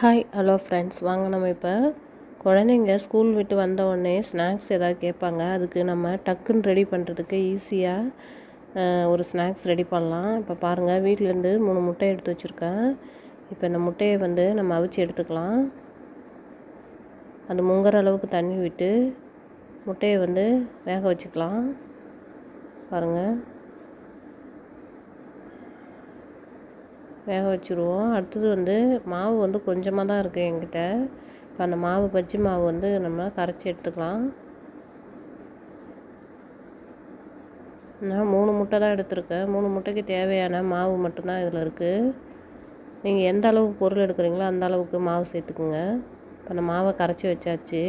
Hi hello friends வாங்க நம்ம இப்போ குழந்தைங்க ஸ்கூல் விட்டு வந்த உடனே ஸ்நாக்ஸ் ஏதாவது கேட்பாங்க. அதுக்கு நம்ம டக்குன்னு ரெடி பண்ணுறதுக்கு ஈஸியாக ஒரு ஸ்நாக்ஸ் ரெடி பண்ணலாம். இப்போ பாருங்கள் வீட்டிலேருந்து மூணு முட்டை எடுத்து வச்சுருக்கேன். இப்போ இந்த முட்டையை வந்து நம்ம அவிச்சு எடுத்துக்கலாம். அது முங்குற அளவுக்கு தண்ணி விட்டு முட்டையை வந்து வேக வச்சுக்கலாம். பாருங்கள் வேக வச்சுருவோம். அடுத்தது வந்து மாவு வந்து கொஞ்சமாக தான் இருக்குது என்கிட்ட. இப்போ அந்த மாவு பஜ்ஜி மாவு வந்து நம்ம கரைச்சி எடுத்துக்கலாம். நான் மூணு முட்டை தான் எடுத்திருக்கேன். மூணு முட்டைக்கு தேவையான மாவு மட்டும்தான் இதில் இருக்குது நீங்கள் எந்த அளவுக்கு பொருள் எடுக்கிறீங்களோ அந்த அளவுக்கு மாவு சேர்த்துக்குங்க. இப்போ அந்த மாவை கரைச்சி வச்சாச்சு.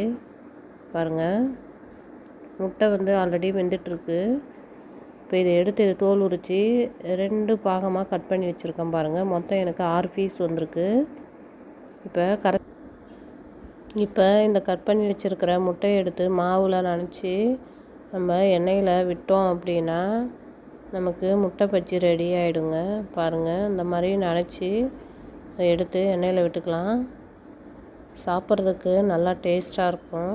பாருங்கள் முட்டை வந்து ஆல்ரெடி வெந்துட்டுருக்கு இப்போ இதை எடுத்து இதை தோல் உரித்து ரெண்டு பாகமாக கட் பண்ணி வச்சுருக்கேன் பாருங்கள் மொத்தம் எனக்கு ஆறு பீஸ் வந்திருக்கு. இப்போ கர இப்போ இந்த கட் பண்ணி வச்சுருக்கிற முட்டையை எடுத்து மாவில் நனைச்சி நம்ம எண்ணெயில் விட்டோம் அப்படின்னா நமக்கு முட்டை பச்சி ரெடி ஆகிடுங்க பாருங்கள் இந்த மாதிரி நனைச்சி அதை எடுத்து எண்ணெயில் விட்டுக்கலாம். சாப்பிட்றதுக்கு நல்லா டேஸ்ட்டாக இருக்கும்.